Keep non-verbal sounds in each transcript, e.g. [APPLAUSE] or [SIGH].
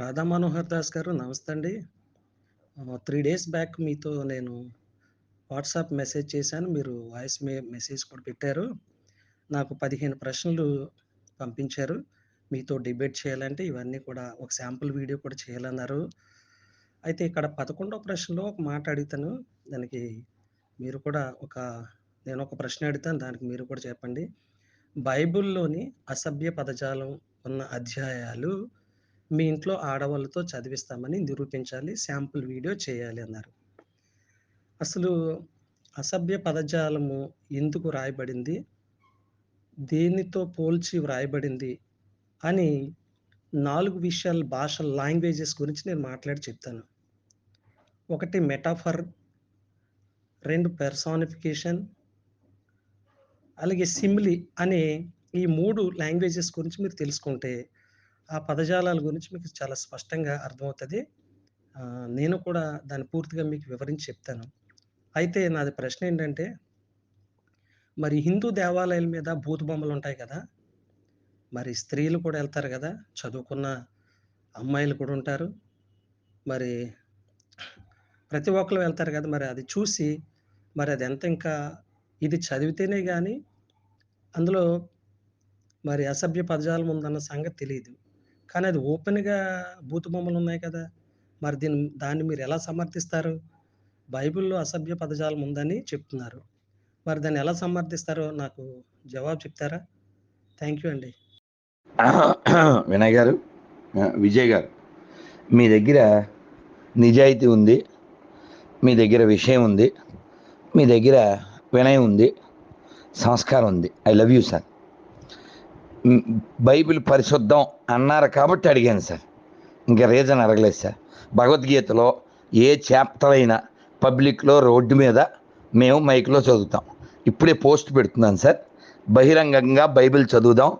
రాధా మనోహర్ దాస్ గారు నమస్తే అండి. త్రీ డేస్ బ్యాక్ మీతో నేను వాట్సాప్ మెసేజ్ చేశాను. మీరు వాయిస్ మే మెసేజ్ కూడా పెట్టారు. నాకు 15 ప్రశ్నలు పంపించారు. మీతో డిబేట్ చేయాలంటే ఇవన్నీ కూడా ఒక శాంపుల్ వీడియో కూడా చేయాలన్నారు. అయితే ఇక్కడ 11వ ప్రశ్నలో ఒక మాట అడుగుతాను. దానికి మీరు కూడా ఒక నేను ఒక ప్రశ్న అడుగుతాను. దానికి మీరు కూడా చెప్పండి. బైబిల్‌లోని అసభ్య పదజాలం ఉన్న అధ్యాయాలు మీ ఇంట్లో ఆడవాళ్ళతో చదివిస్తామని నిరూపించాలి. శాంపుల్ వీడియో చేయాలి అన్నారు. అసలు అసభ్య పదజాలము ఎందుకు రాయబడింది? దేనితో పోల్చి వ్రాయబడింది? అని నాలుగు విషయాలు భాష లాంగ్వేజెస్ గురించి నేను మాట్లాడి చెప్తాను. ఒకటి మెటాఫర్ రెండు పెర్సానిఫికేషన్ అలాగే సిమ్లి అనే ఈ మూడు లాంగ్వేజెస్ గురించి మీరు తెలుసుకుంటే, ఆ పదజాలాల గురించి మీకు చాలా స్పష్టంగా అర్థమవుతుంది నేను కూడా దాన్ని పూర్తిగా మీకు వివరించి చెప్తాను. అయితే నాది ప్రశ్న ఏంటంటే మరి హిందూ దేవాలయాల మీద భూత బొమ్మలుంటాయి కదా! మరి స్త్రీలు కూడా వెళ్తారు కదా చదువుకున్న అమ్మాయిలు కూడా ఉంటారు. మరి ప్రతి ఒక్కరు వెళ్తారు కదా మరి అది చూసి మరి అది ఎంత ఇంకా ఇది చదివితేనే కానీ అందులో మరి అసభ్య పదజాలం ఉందన్న సంగతి తెలియదు కానీ అది ఓపెన్‌గా భూతు బొమ్మలు ఉన్నాయి కదా! మరి దీన్ని దాన్ని మీరు ఎలా సమర్థిస్తారు? బైబిల్‌లో అసభ్య పదజాలం ఉందని చెప్తున్నారు. మరి దాన్ని ఎలా సమర్థిస్తారో నాకు జవాబు చెప్తారా? థ్యాంక్ యూ అండి. వినయ్ గారు, విజయ్ గారు, మీ దగ్గర నిజాయితీ ఉంది. మీ దగ్గర విషయం ఉంది. మీ దగ్గర వినయం ఉంది. సంస్కారం ఉంది. I love you sir. Bible పరిశుద్ధం అన్నారు కాబట్టి అడిగాను సార్. ఇంకా రీజన్ అడగలేదు సార్. భగవద్గీతలో ఏ చాప్టర్ అయినా పబ్లిక్‌లో రోడ్డు మీద మేము మైక్‌లో చదువుతాం. ఇప్పుడే పోస్ట్ పెడుతున్నాను సార్. బహిరంగంగా బైబిల్ చదువుదాం.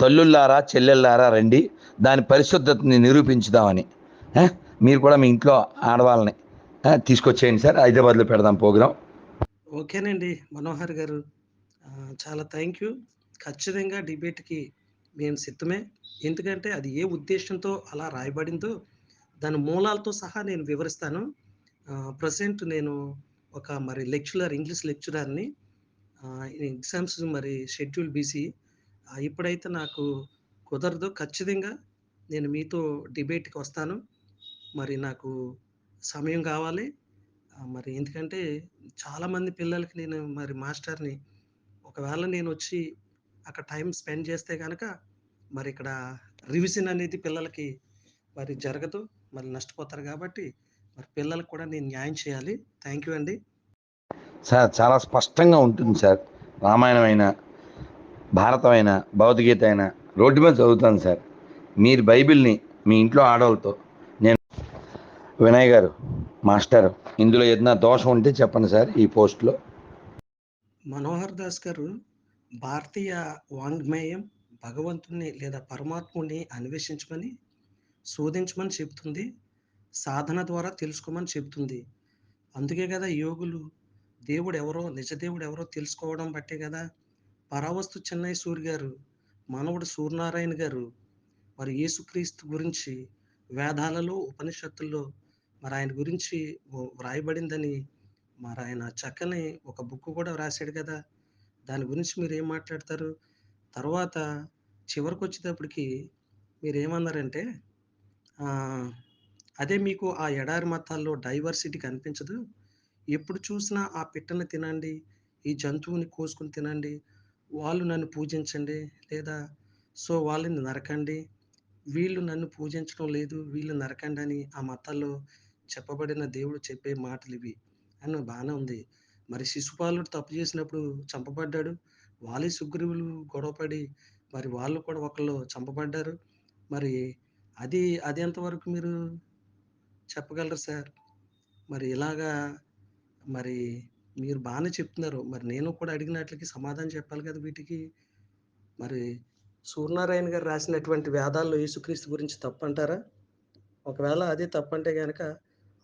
తల్లుల్లారా, చెల్లెళ్ళారా రండి. దాని పరిశుద్ధతని నిరూపించుదామని. మీరు కూడా మీ ఇంట్లో ఆడవాళ్ళని తీసుకొచ్చేయండి సార్. హైదరాబాద్‌లో పెడదాం ప్రోగ్రాం ఓకేనండి. మనోహర్ గారు. చాలా థ్యాంక్ యూ. ఖచ్చితంగా డిబేట్‌కి మేము సిద్ధమే. ఎందుకంటే అది ఏ ఉద్దేశంతో అలా రాయబడిందో దాని మూలాలతో సహా నేను వివరిస్తాను. ప్రజెంట్ నేను ఒక మరి లెక్చరర్ ఇంగ్లీష్ లెక్చరర్‌ని. ఎగ్జామ్స్ మరి షెడ్యూల్ బీసీ ఇప్పుడైతే నాకు కుదరదు. ఖచ్చితంగా నేను మీతో డిబేట్‌కి వస్తాను. మరి నాకు సమయం కావాలి. మరి ఎందుకంటే చాలామంది పిల్లలకి నేను మరి మాస్టర్‌ని. ఒకవేళ నేను వచ్చి అక్కడ టైమ్ స్పెండ్ చేస్తే గనక మరి ఇక్కడ రివిజన్ అనేది పిల్లలకి మరి జరగదు. మరి నష్టపోతారు కాబట్టి మరి పిల్లలకి కూడా నేను న్యాయం చేయాలి. థాంక్ యూ అండి. సార్ చాలా స్పష్టంగా ఉంటుంది సార్. రామాయణం అయినా, భారతం అయినా, భగవద్గీత అయినా రోడ్డు మీద చదువుతాను సార్. మీరు బైబిల్‌ని మీ ఇంట్లో ఆడవాళ్ళతో నేను వినయ్ గారు, మాస్టర్ ఇందులో ఏదైనా దోషం ఉంటే చెప్పండి సార్ ఈ పోస్ట్‌లో. మనోహర్ దాస్ గారు భారతీయ వాంగ్మేయం భగవంతుణ్ణి లేదా పరమాత్ముని అన్వేషించమని, శోధించమని చెప్తుంది. సాధన ద్వారా తెలుసుకోమని చెప్తుంది. అందుకే కదా యోగులు దేవుడు ఎవరో నిజ దేవుడెవరో తెలుసుకోవడం బట్టే కదా పరావస్తు చెన్నై సూర్య గారు, మనవుడు సూర్యనారాయణ గారు మరి యేసుక్రీస్తు గురించి వేదాలలో, ఉపనిషత్తుల్లో మరి ఆయన గురించి వ్రాయబడిందని మరి ఆయన చక్కని ఒక బుక్ కూడా వ్రాసాడు కదా! దాని గురించి మీరు ఏం మాట్లాడతారు? తర్వాత చివరికొచ్చేటప్పటికి మీరు ఏమన్నారంటే అదే మీకు ఆ ఎడారి మతాల్లో డైవర్సిటీ కనిపించదు. ఎప్పుడు చూసినా ఆ పిట్టని తినండి, ఈ జంతువుని కోసుకొని తినండి, వాళ్ళు నన్ను పూజించండి లేదా సో వాళ్ళని నరకండి. వీళ్ళు నన్ను పూజించడం లేదు, వీళ్ళు నరకండి అని ఆ మతాల్లో చెప్పబడిన దేవుడు చెప్పే మాటలివి. అని బాగానే ఉంది. మరి శిశుపాలుడు తప్పు చేసినప్పుడు చంపబడ్డాడు. వాలి, సుగ్రీవులు గొడవపడి మరి వాళ్ళు కూడా ఒకళ్ళు చంపబడ్డారు. మరి అది అది ఎంతవరకు మీరు చెప్పగలరు సార్? మరి ఇలాగా మరి మీరు బాగానే చెప్తున్నారు. మరి నేను కూడా అడిగినట్లకి సమాధానం చెప్పాలి కదా వీటికి. మరి సూర్యనారాయణ గారు రాసినటువంటి వేదాల్లో యేసుక్రీస్తు గురించి తప్పంటారా? ఒకవేళ అదే తప్పంటే కనుక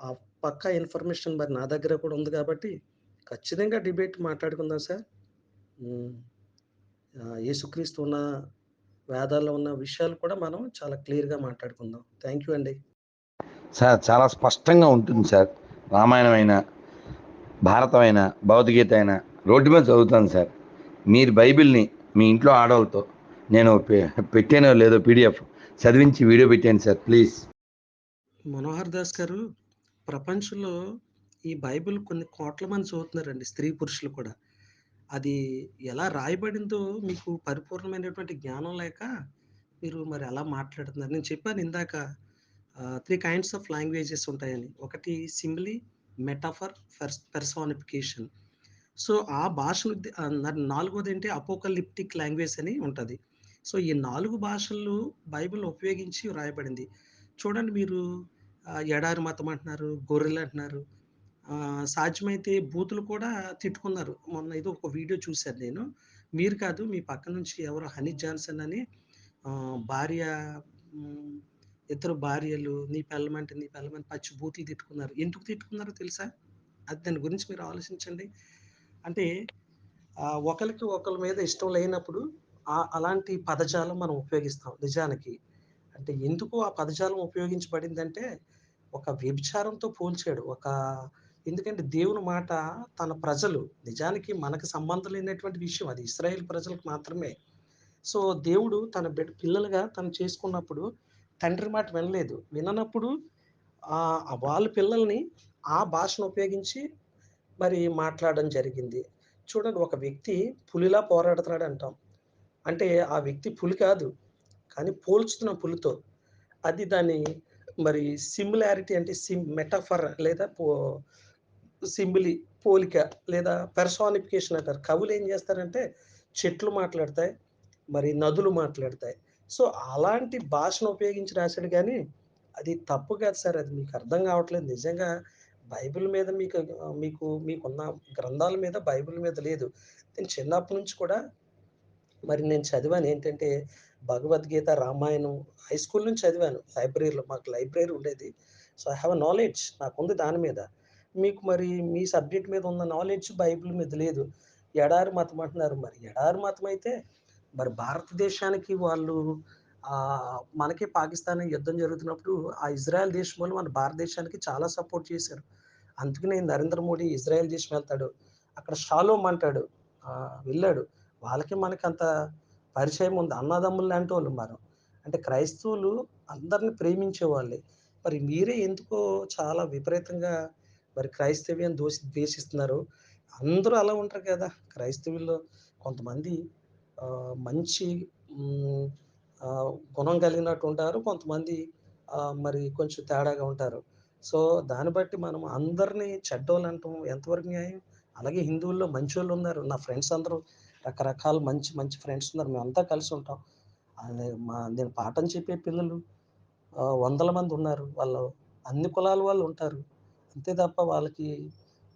ఆ పక్కా ఇన్ఫర్మేషన్ మరి నా దగ్గర కూడా ఉంది కాబట్టి ఖచ్చితంగా డిబేట్ మాట్లాడుకుందాం సార్. యేసుక్రీస్తు ఉన్న వేదాల్లో ఉన్న విషయాలు కూడా మనం చాలా క్లియర్‌గా మాట్లాడుకుందాం. థాంక్ యూ అండి. సార్ చాలా స్పష్టంగా ఉంటుంది సార్. రామాయణం అయినా, భారతం అయినా, భగవద్గీత అయినా రోడ్డు మీద చదువుతాను సార్. మీరు బైబిల్‌ని మీ ఇంట్లో ఆడవాళ్ళతో నేను పెట్టానో లేదో పీడిఎఫ్ చదివించి వీడియో పెట్టండి సార్ ప్లీజ్. మనోహర్ దాస్ గారు ప్రపంచంలో ఈ బైబిల్ కొన్ని కోట్ల మంది చదువుతున్నారండి. స్త్రీ, పురుషులు కూడా. అది ఎలా రాయబడిందో మీకు పరిపూర్ణమైనటువంటి జ్ఞానం లేక మీరు మరి అలా మాట్లాడుతున్నారు. నేను చెప్పాను ఇందాక త్రీ కైండ్స్ ఆఫ్ లాంగ్వేజెస్ ఉంటాయని. ఒకటి సింబ్లీ మెటాఫర్, ఫెర్స్ పెర్సానిఫికేషన్. సో, ఆ భాషను నాలుగోది ఏంటి అపోకలిప్టిక్ లాంగ్వేజ్ అని ఉంటుంది సో, ఈ నాలుగు భాషలు బైబిల్ ఉపయోగించి వ్రాయబడింది. చూడండి మీరు ఎడారి మతం అంటున్నారు, గొర్రెలు అంటున్నారు సాధ్యమైతే బూతులు కూడా తిట్టుకున్నారు. మొన్న ఏదో ఒక వీడియో చూసాను నేను. మీరు కాదు మీ పక్క నుంచి ఎవరో హనీ జాన్సన్ అని భార్య ఇద్దరు భార్యలు నీ పెళ్ళమంటే నీ పెళ్ళమంటే పచ్చి బూతులు తిట్టుకున్నారు. ఎందుకు తిట్టుకున్నారో తెలుసా? అది దాని గురించి మీరు ఆలోచించండి. అంటే ఒకరికి ఒకరి మీద ఇష్టం లేనప్పుడు అలాంటి పదజాలం మనం ఉపయోగిస్తాం నిజానికి. అంటే ఎందుకు ఆ పదజాలం ఉపయోగించబడిందంటే, ఒక వ్యభిచారంతో పోల్చాడు. ఒక ఎందుకంటే దేవుని మాట తన ప్రజలు నిజానికి మనకు సంబంధం లేనటువంటి విషయం అది. ఇస్రాయేల్ ప్రజలకు మాత్రమే. సో, దేవుడు తన బిడ్డ పిల్లలుగా తను చేసుకున్నప్పుడు తండ్రి మాట వినలేదు. విననప్పుడు వాళ్ళ పిల్లల్ని ఆ భాషను ఉపయోగించి మరి మాట్లాడడం జరిగింది. చూడండి ఒక వ్యక్తి పులిలా పోరాడుతున్నాడు అంటాం. అంటే ఆ వ్యక్తి పులి కాదు. కానీ పోల్చుతున్నాం పులితో. అది దాని మరి సిమిలారిటీ అంటే సిమ్ మెటాఫర్ లేదా పో సింబిలి పోలిక లేదా పెర్సానిఫికేషన్ అంటారు. కవులు ఏం చేస్తారంటే చెట్లు మాట్లాడతాయి. మరి నదులు మాట్లాడతాయి. సో, అలాంటి భాషను ఉపయోగించి రాశాడు కానీ అది తప్పు కాదు సార్. అది మీకు అర్థం కావట్లేదు. నిజంగా బైబిల్ మీద మీకు మీకు మీకున్న గ్రంథాల మీద బైబిల్ మీద లేదు. నేను చిన్నప్పటి నుంచి కూడా మరి నేను చదివాను ఏంటంటే, భగవద్గీత, రామాయణం హై స్కూల్ నుంచి చదివాను. లైబ్రరీలో మాకు లైబ్రరీ ఉండేది. So, I have a knowledge నాకుంది దాని మీద. మీకు మరి మీ సబ్జెక్ట్ మీద ఉన్న నాలెడ్జ్ బైబిల్ మీద లేదు. ఎడారి మతం అంటున్నారు. మరి ఎడారి మతం అయితే మరి భారతదేశానికి వాళ్ళు మనకి పాకిస్తాన్ యుద్ధం జరుగుతున్నప్పుడు ఆ ఇజ్రాయెల్ దేశం వాళ్ళు మన భారతదేశానికి చాలా సపోర్ట్ చేశారు. అందుకనే నరేంద్ర మోడీ ఇజ్రాయెల్ దేశం వెళ్తాడు. అక్కడ షాలోమ్ అంటాడు. వెళ్ళాడు. వాళ్ళకి మనకి అంత పరిచయం ఉంది. అన్నదమ్ములు లాంటోళ్ళు మనం. అంటే క్రైస్తవులు అందరిని ప్రేమించేవాళ్ళే. మరి మీరే ఎందుకో చాలా విపరీతంగా మరి క్రైస్తవ్యం దోషి ద్వేషిస్తున్నారు. అందరూ అలా ఉంటారు కదా! క్రైస్తవుల్లో కొంతమంది మంచి గుణం కలిగినట్టు ఉంటారు. కొంతమంది మరి కొంచెం తేడాగా ఉంటారు. సో, దాన్ని బట్టి మనం అందరిని చెడ్డోళ్ళంటాం ఎంతవరకు న్యాయం? అలాగే హిందువుల్లో మంచి వాళ్ళు ఉన్నారు నా ఫ్రెండ్స్ అందరూ రకరకాల మంచి మంచి ఫ్రెండ్స్ ఉన్నారు. మేమంతా కలిసి ఉంటాం. మా నేను పాఠం చెప్పే పిల్లలు వందల మంది ఉన్నారు. వాళ్ళు అన్ని కులాల వాళ్ళు ఉంటారు. అంతే తప్ప వాళ్ళకి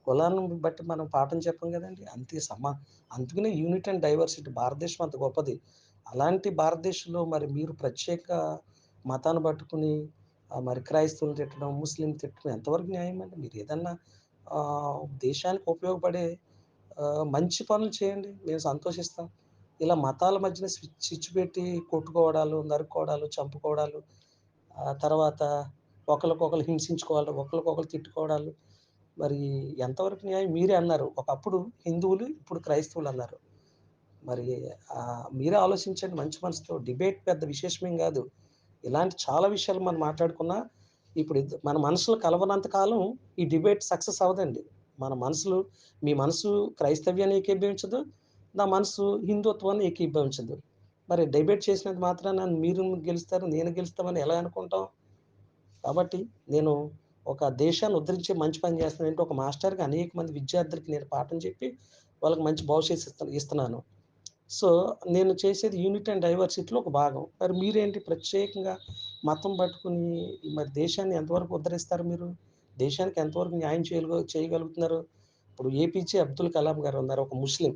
కులాన్ని బట్టి మనం పాఠం చెప్పం కదండి అంతే సమా అందుకనే యూనిట్ అండ్ డైవర్సిటీ భారతదేశం అంత గొప్పది. అలాంటి భారతదేశంలో మరి మీరు ప్రత్యేక మతాన్ని పట్టుకొని మరి క్రైస్తవులు తిట్టడం, ముస్లిం తిట్టడం ఎంతవరకు న్యాయం అండి? మీరు ఏదన్నా దేశానికి ఉపయోగపడే మంచి పనులు చేయండి. మేము సంతోషిస్తాం. ఇలా మతాల మధ్యన స్విచ్ పెట్టి కొట్టుకోవడాలు, నరుక్కోవడాలు, చంపుకోవడాలు, తర్వాత ఒకరికొకరు హింసించుకోవాలి ఒకరికొకరు తిట్టుకోవడాలు, మరి ఎంతవరకు న్యాయం? మీరే అన్నారు. ఒకప్పుడు హిందువులు, ఇప్పుడు క్రైస్తవులు అన్నారు మరి మీరే ఆలోచించండి మంచి మనసుతో. డిబేట్ పెద్ద విశేషమేం కాదు ఇలాంటి చాలా విషయాలు మనం మాట్లాడుకున్నా, ఇప్పుడు మన మనసులు కలవనంత కాలం ఈ డిబేట్ సక్సెస్ అవ్వదండి. మన మనసులు మీ మనసు క్రైస్తవ్యాన్ని ఏకీభవించదు. నా మనసు హిందుత్వాన్ని ఏకీభవించదు. మరి డిబేట్ చేసినంత మాత్రాన మీరు గెలుస్తారు, నేను గెలుస్తామని ఎలా అనుకుంటాం? కాబట్టి నేను ఒక దేశాన్ని ఉద్ధరించే మంచి పని చేస్తున్నానంటే, ఒక మాస్టర్‌గా అనేక మంది విద్యార్థులకి నేను పాఠం చెప్పి, వాళ్ళకి మంచి భవిష్యత్తు ఇస్తున్నాను. సో, నేను చేసేది యూనిట్ అండ్ డైవర్సిటీలో ఒక భాగం. మరి మీరేంటి ప్రత్యేకంగా మతం పట్టుకొని మరి దేశాన్ని ఎంతవరకు ఉద్ధరిస్తారు మీరు? దేశానికి ఎంతవరకు న్యాయం చేయలుగ చేయగలుగుతున్నారు? ఇప్పుడు ఏపీజే అబ్దుల్ కలాం గారు ఉన్నారు. ఒక ముస్లిం.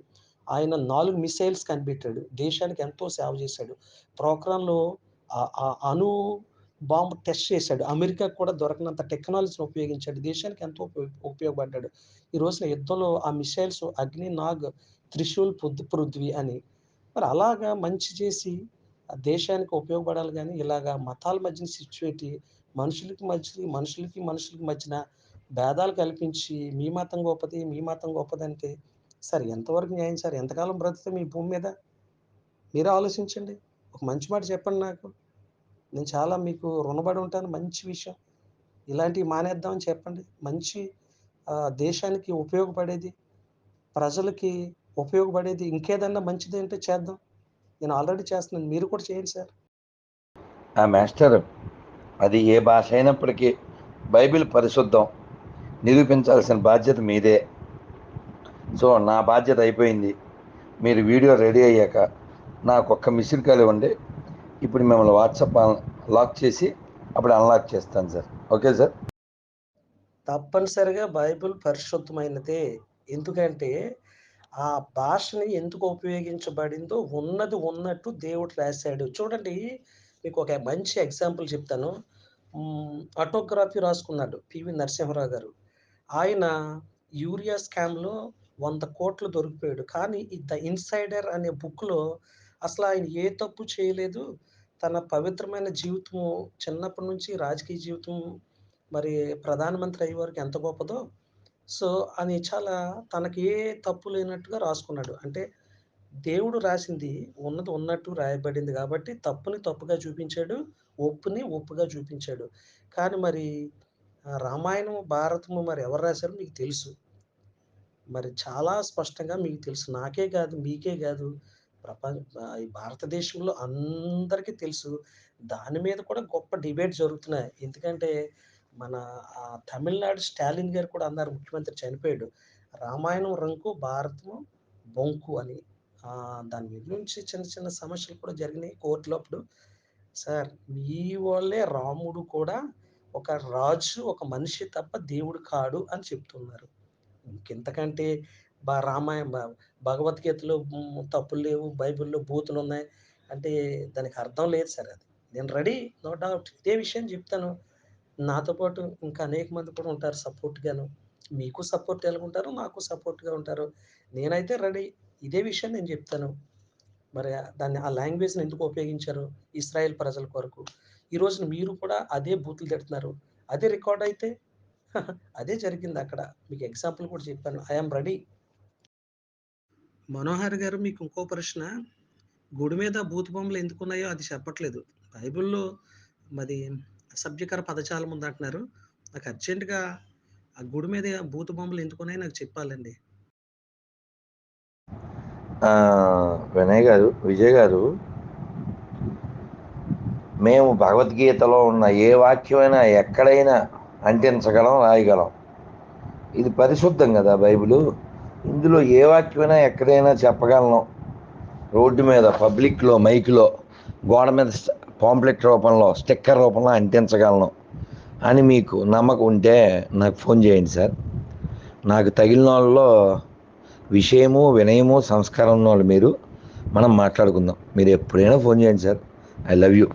ఆయన నాలుగు మిసైల్స్ కనిపెట్టాడు. దేశానికి ఎంతో సేవ చేశాడు. ప్రోగ్రాంలో అణు బాంబు టెస్ట్ చేశాడు. అమెరికా కూడా దొరకనంత టెక్నాలజీని ఉపయోగించాడు. దేశానికి ఎంతో ఉపయోగపడ్డాడు. ఈ రోజున యుద్ధంలో ఆ మిసైల్స్ అగ్ని, నాగ్, త్రిశూల్, పొద్దు పృథ్వీ అని. మరి అలాగా మంచి చేసి ఆ దేశానికి ఉపయోగపడాలి కానీ ఇలాగా మతాల మధ్యన సిచ్యువేట్ మనుషులకి మధ్య మనుషులకి, మనుషులకి మధ్యన భేదాలు కల్పించి, మీ మతం గొప్పది, మీ మతం గొప్పదంటే, సార్ ఎంతవరకు న్యాయం సార్? ఎంతకాలం బ్రతుకుతాం మీ భూమి మీద? మీరు ఆలోచించండి. ఒక మంచి మాట చెప్పండి నాకు. నేను చాలా మీకు రుణపడి ఉంటాను. మంచి విషయం. ఇలాంటివి మానేద్దామని చెప్పండి. మంచి దేశానికి ఉపయోగపడేది, ప్రజలకి ఉపయోగపడేది ఇంకేదన్నా మంచిదుంటే చేద్దాం. నేను ఆల్రెడీ చేస్తున్నాను. మీరు కూడా చేయండి సార్. ఆ మాస్టర్ అది ఏ భాష అయినప్పటికీ బైబిల్ పరిశుద్ధం నిరూపించాల్సిన బాధ్యత మీదే సో నా బాధ్యత అయిపోయింది మీరు వీడియో రెడీ అయ్యాక నాకు ఒక్క మిస్డ్ కాల్ ఇవ్వండి ఇప్పుడు మిమ్మల్ని వాట్సాప్ లాక్ చేసి అప్పుడు అన్లాక్ చేస్తాను సార్ ఓకే సార్ తప్పనిసరిగా బైబిల్ పరిశుద్ధమైనదే. ఎందుకంటే, ఆ భాషని ఎందుకు ఉపయోగించబడిందో ఉన్నది ఉన్నట్టు దేవుడు రాశాడు. చూడండి, మీకు ఒక మంచి ఎగ్జాంపుల్ చెప్తాను. ఆటోగ్రఫీ రాసుకున్నాడు 'పివి నరసింహరావు గారు. ఆయన యూరియా స్కామ్‌లో వంద కోట్లు దొరికిపోయాడు. కానీ 'ద ఇన్సైడర్' అనే బుక్‌లో అసలు ఆయన ఏ తప్పు చేయలేదు. తన పవిత్రమైన జీవితము చిన్నప్పటి నుంచి రాజకీయ జీవితం మరి ప్రధానమంత్రి అయ్యే వరకు ఎంత గొప్పదో, సో, అని చాలా తనకి ఏ తప్పు లేనట్టుగా రాసుకున్నాడు. అంటే దేవుడు రాసింది ఉన్నది ఉన్నట్టు రాయబడింది కాబట్టి తప్పుని తప్పుగా చూపించాడు. ఒప్పుని ఒప్పుగా చూపించాడు. కానీ మరి రామాయణము రామాయణం, భారతము మరి ఎవరు రాశారు మీకు తెలుసు. మరి చాలా స్పష్టంగా మీకు తెలుసు. నాకే కాదు, మీకే కాదు ప్రపంచ ఈ భారతదేశంలో అందరికీ తెలుసు. దాని మీద కూడా గొప్ప డిబేట్ జరుగుతున్నాయి. ఎందుకంటే మన తమిళనాడు స్టాలిన్ గారు కూడా అన్నారు ముఖ్యమంత్రి చనిపోయాడు. రామాయణం రంకు, భారతము బొంకు అని. దాని దాని గురించి చిన్న చిన్న సమస్యలు కూడా జరిగినాయి కోర్టులో అప్పుడు. సార్ మీ వాళ్ళే రాముడు కూడా ఒక రాజు, ఒక మనిషి తప్ప దేవుడు కాడు అని చెప్తున్నారు. ఇంకెంతకంటే బా రామాయణ భగవద్గీతలో తప్పులు లేవు. బైబిల్‌లో బూతులు ఉన్నాయి అంటే దానికి అర్థం లేదు సార్ అది. నేను రెడీ నో డౌట్. ఇదే విషయం చెప్తాను. నాతో పాటు ఇంకా అనేక మంది కూడా ఉంటారు సపోర్ట్‌గాను. మీకు సపోర్ట్ ఎలాగుంటారో నాకు సపోర్ట్‌గా ఉంటారు. నేనైతే రెడీ. ఇదే విషయం నేను చెప్తాను. మరి దాన్ని ఆ లాంగ్వేజ్‌ని ఎందుకు ఉపయోగించారు? ఇస్రాయెల్ ప్రజల కొరకు. ఈ రోజున మీరు కూడా అదే బూతులు తిడుతున్నారు. అదే రికార్డ్ అయితే [LAUGHS] అదే జరిగింది అక్కడ మీకు ఎగ్జాంపుల్ కూడా చెప్పాను. I'm ready. మనోహర్ గారు మీకు ఇంకో ప్రశ్న. గుడి మీద భూతబొమ్మలు ఎందుకున్నాయో అది చెప్పట్లేదు. బైబిల్‌లో మరి అసభ్యకర పదజాలం ఉందంటున్నారు. నాకు అర్జెంట్‌గా ఆ గుడి మీద భూతబొమ్మలు ఎందుకున్నాయో నాకు చెప్పాలండి. వినయ్ గారు విజయ్ గారు మేము భగవద్గీతలో ఉన్న ఏ వాక్యమైనా ఎక్కడైనా అంటించగలం రాయగలం ఇది పరిశుద్ధం కదా బైబిలు ఇందులో ఏ వాక్యమైనా ఎక్కడైనా చెప్పగలను. రోడ్డు మీద పబ్లిక్లో మైక్లో గోడ మీద పాంప్లెట్ రూపంలో స్టిక్కర్ రూపంలో అంటించగలను. అని మీకు నమ్మకం ఉంటే నాకు ఫోన్ చేయండి సార్. నాకు తగిలిన వాళ్ళలో విషయము వినయము సంస్కారం ఉన్న వాళ్ళు మీరు మనం మాట్లాడుకుందాం. మీరు ఎప్పుడైనా ఫోన్ చేయండి సార్. I love you.